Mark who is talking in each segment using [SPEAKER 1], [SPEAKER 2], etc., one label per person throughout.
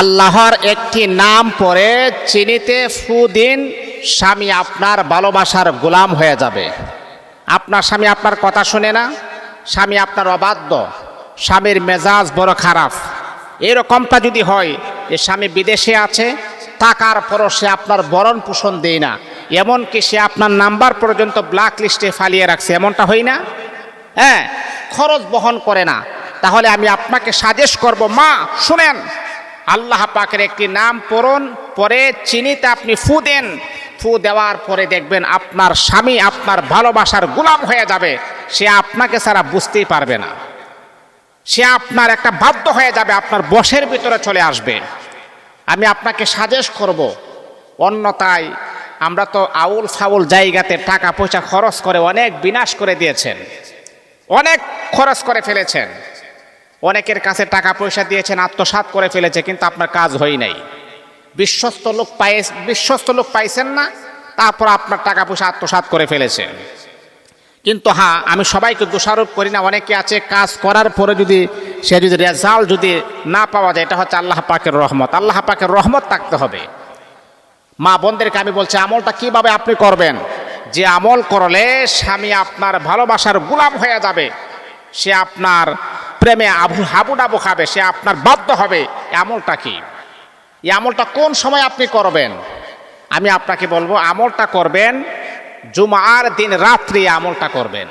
[SPEAKER 1] আল্লাহর একটি নাম পরে চিনিতে ফু দিন, স্বামী আপনার ভালোবাসার গোলাম হয়ে যাবে। আপনার স্বামী আপনার কথা শুনে না, স্বামী আপনার অবাধ্য, স্বামীর মেজাজ বড় খারাপ। এরকমটা যদি হয়, যে স্বামী বিদেশে আছে, টাকার পরও সে আপনার বরণ পোষণ দেয় না, এমনকি সে আপনার নাম্বার পর্যন্ত ব্ল্যাক লিস্টে ফালিয়ে রাখছে, এমনটা হয় না? হ্যাঁ খরচ বহন করে না। তাহলে আমি আপনাকে সাজেস্ট করব, মা, শুনেন আল্লাহ পাকের একটি নাম পড়ুন পরে চিনিতে আপনি ফু দেন। ফু দেওয়ার পরে দেখবেন আপনার স্বামী আপনার ভালোবাসার গোলাম হয়ে যাবে। সে আপনাকে ছাড়া বুঝতেই পারবে না। সে আপনার একটা বাধ্য হয়ে যাবে, আপনার বসের ভিতরে চলে আসবে। আমি আপনাকে সাজেস্ট করব অন্যতায় আমরা তো আউল ফাউল জায়গাতে টাকা পয়সা খরচ করে অনেক বিনাশ করে দিয়েছেন। অনেক খরচ করে ফেলেছেন। অনেকের কাছে টাকা পয়সা দিয়েছেন, আত্মসাৎ করে ফেলেছে, কিন্তু আপনার কাজ হয় নাই। বিশ্বস্ত লোক পাই বিশ্বস্ত লোক পাইছেন না, তারপর আপনার টাকা পয়সা আত্মসাৎ করে ফেলেছেন কিন্তু হ্যাঁ আমি সবাইকে দোষারোপ করি না, অনেকে আছে কাজ করার পরে যদি সে যদি রেজাল্ট যদি না পাওয়া যায়, এটা হচ্ছে আল্লাহ পাকের রহমত। আল্লাহ পাকের রহমত থাকতে হবে। মা বোনদেরকে আমি বলছি, আমলটা কীভাবে আপনি করবেন? যে আমল করলে স্বামী আপনার ভালোবাসার গুলাম হয়ে যাবে। সে আপনার প্রেমে আবু হাবুডাবু খাবে, সে আপনার বাধ্য হবে। আমলটা কি? এই আমলটা কোন সময় আপনি করবেন? আমি আপনাকে বলব, আমলটা করবেন জুমার দিন রাত্রি আমলটা করবেন।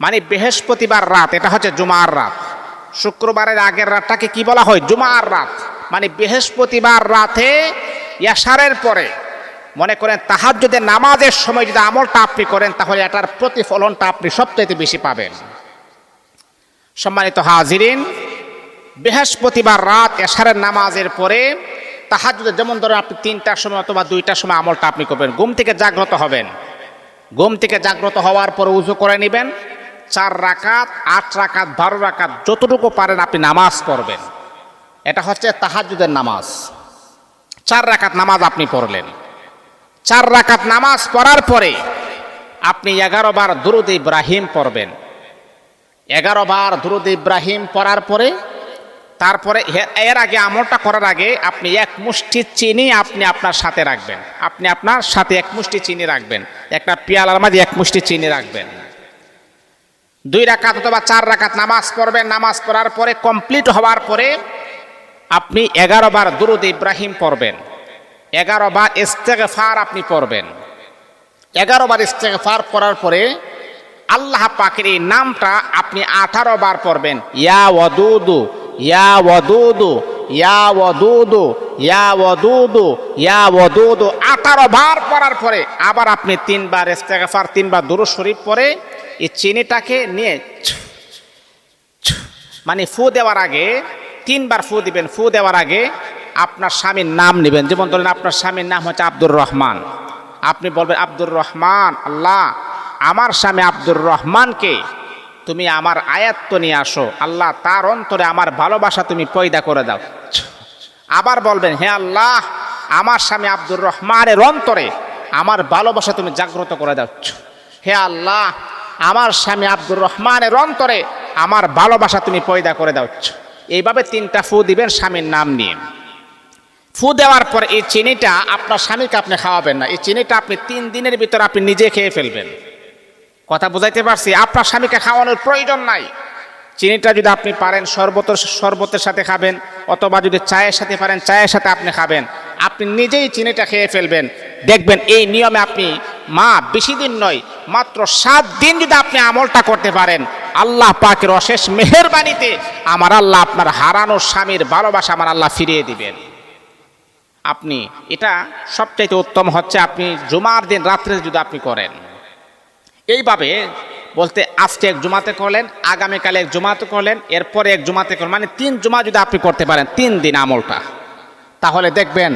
[SPEAKER 1] মানে বৃহস্পতিবার রাত, এটা হচ্ছে জুমার রাত। শুক্রবারের আগের রাতটাকে কি বলা হয়? জুমার রাত। মানে বৃহস্পতিবার রাতে ইয়াসারের পরে। মনে করেন তাহার যদি নামাজের সময় যদি আমলটা আপনি করেন, তাহলে এটার প্রতিফলনটা আপনি সবচাইতে বেশি পাবেন। সম্মানিত হাজিরিন, বৃহস্পতিবার রাত এশারের নামাজের পরে তাহাজ্জুদের যেমন ধরেন আপনি তিনটার সময় অথবা দুইটার সময় আমলটা আপনি করবেন, ঘুম থেকে জাগ্রত হবেন। ঘুম থেকে জাগ্রত হওয়ার পরে উজু করে নেবেন, চার রাকাত, আট রাকাত, বারো রাকাত, যতটুকু পারেন আপনি নামাজ পড়বেন। এটা হচ্ছে তাহাজ্জুদের নামাজ। চার রাকাত নামাজ আপনি পড়লেন। চার রাকাত নামাজ পড়ার পরে আপনি এগারো বার দুরুদ ইব্রাহিম পড়বেন। এগারো বার দুরুদ ইব্রাহিম পড়ার পরে, তারপরে এর আগে আমলটা করার আগে আপনি এক মুষ্টি চিনি আপনি আপনার সাথে রাখবেন। আপনি আপনার সাথে এক মুষ্টি চিনি রাখবেন। একটা পেয়ালার মাঝে এক মুষ্টি চিনি রাখবেন। দুই রাকাত অথবা চার রাকাত নামাজ পড়বেন। নামাজ পড়ার পরে কমপ্লিট হওয়ার পরে আপনি এগারো বার দুরুদ ইব্রাহিম পড়বেন। এগারো বার ইস্তেগফার আপনি পড়বেন। এগারো বার ইস্তেগফার পড়ার পরে আল্লাহ পাকের এই নামটা আপনি আঠারো বার পড়বেন। ইয়া ওয়াদুদু ইয়া ওয়াদুদু ইয়া ওয়াদুদু ইয়া ওয়াদুদু ইয়া ওয়াদুদু। আঠারো বার পড়ার পরে আবার আপনি তিনবার ইস্তেগফার তিনবার দুরুদ শরীফ পরে এই চিনিটাকে নিয়ে মানে ফু দেওয়ার আগে তিনবার ফু দিবেন ফু দেওয়ার আগে আপনার স্বামীর নাম নেবেন। যেমন ধরেন আপনার স্বামীর নাম হচ্ছে আব্দুর রহমান। আপনি বলবেন আব্দুর রহমান আল্লাহ আমার স্বামী আব্দুর রহমানকে তুমি আমার আয়াত্ত নিয়ে আসো। আল্লাহ তার অন্তরে আমার ভালোবাসা তুমি পয়দা করে দাও। আবার বলবেন, হে আল্লাহ, আমার স্বামী আব্দুর রহমানের অন্তরে আমার ভালোবাসা তুমি জাগ্রত করে দাও। হে আল্লাহ, আমার স্বামী আব্দুর রহমানের অন্তরে আমার ভালোবাসা তুমি পয়দা করে দাও। এইভাবে তিনটা ফু দিবেন স্বামীর নাম নিয়ে। ফু দেওয়ার পর এই চিনিটা আপনার স্বামীকে আপনি খাওয়াবেন না। এই চিনিটা আপনি তিন দিনের ভিতর আপনি নিজে খেয়ে ফেলবেন। কথা বুঝাইতে পারছি, আপনার স্বামীকে খাওয়ানোর প্রয়োজন নাই। চিনিটা যদি আপনি পারেন শরবত শরবতের সাথে খাবেন, অথবা যদি চায়ের সাথে পারেন, চায়ের সাথে আপনি খাবেন। আপনি নিজেই চিনিটা খেয়ে ফেলবেন। দেখবেন এই নিয়মে আপনি মা বেশি দিন নয়, মাত্র সাত দিন যদি আপনি আমলটা করতে পারেন, আল্লাহ পাকের অশেষ মেহেরবানিতে আমার আল্লাহ আপনার হারানো স্বামীর ভালোবাসা আমার আল্লাহ ফিরিয়ে দিবেন। আপনি, এটা সবচাইতে উত্তম হচ্ছে আপনি জুমার দিন রাত্রে যদি আপনি করেন। এইভাবে বলতে আজকে এক জুমাতে করলেন, আগামীকালে এক জুমাতে করলেন, এরপরে এক জুমাতে করলেন মানে তিন জুমা যদি আপনি করতে পারেন, তিন দিন আমলটা। তাহলে দেখবেন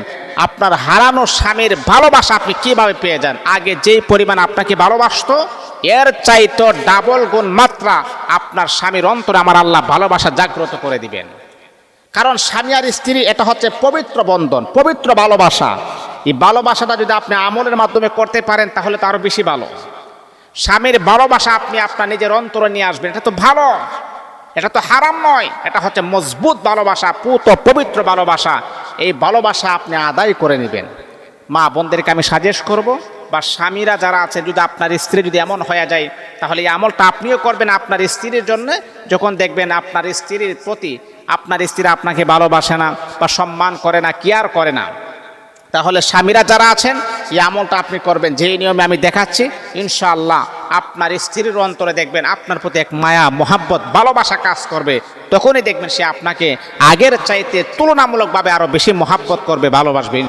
[SPEAKER 1] আপনার হারানো স্বামীর ভালোবাসা আপনি কীভাবে পেয়ে যান? আগে যেই পরিমাণ আপনাকে ভালোবাসতো, এর চাইতো ডাবল গুণ মাত্রা আপনার স্বামীর অন্তরে আমার আল্লাহ ভালোবাসা জাগ্রত করে দিবেন। কারণ স্বামী আর স্ত্রী, এটা হচ্ছে পবিত্র বন্ধন, পবিত্র ভালোবাসা। এই ভালোবাসাটা যদি আপনি আমলের মাধ্যমে করতে পারেন, তাহলে তো আরও বেশি ভালো। স্বামীর ভালোবাসা আপনি আপনার নিজের অন্তরে নিয়ে আসবেন, এটা তো ভালো। এটা তো হারাম নয়, এটা হচ্ছে মজবুত ভালোবাসা, পুত পবিত্র ভালোবাসা। এই ভালোবাসা আপনি আদায় করে নেবেন। মা বোনদেরকে আমি সাজেস্ট করব, বা স্বামীরা যারা আছে যদি আপনার স্ত্রী যদি এমন হয়ে যায়, তাহলে এই আমলটা আপনিও করবেন আপনার স্ত্রীর জন্য। যখন দেখবেন আপনার স্ত্রীর প্রতি, আপনার স্ত্রী আপনাকে ভালোবাসে না, বা সম্মান করে না কেয়ার করে না, তাহলে স্বামীরা যারা আছেন এই আমলটা আপনি করবেন যে নিয়মে আমি দেখাচ্ছি, ইনশাআল্লাহ আপনার স্ত্রীর অন্তরে দেখবেন আপনার প্রতি এক মায়া, মোহাব্বত, ভালোবাসা কাজ করবে। তখনই দেখবেন সে আপনাকে আগের চাইতে তুলনামূলকভাবে আরও বেশি মোহাব্বত করবে, ভালোবাসবে।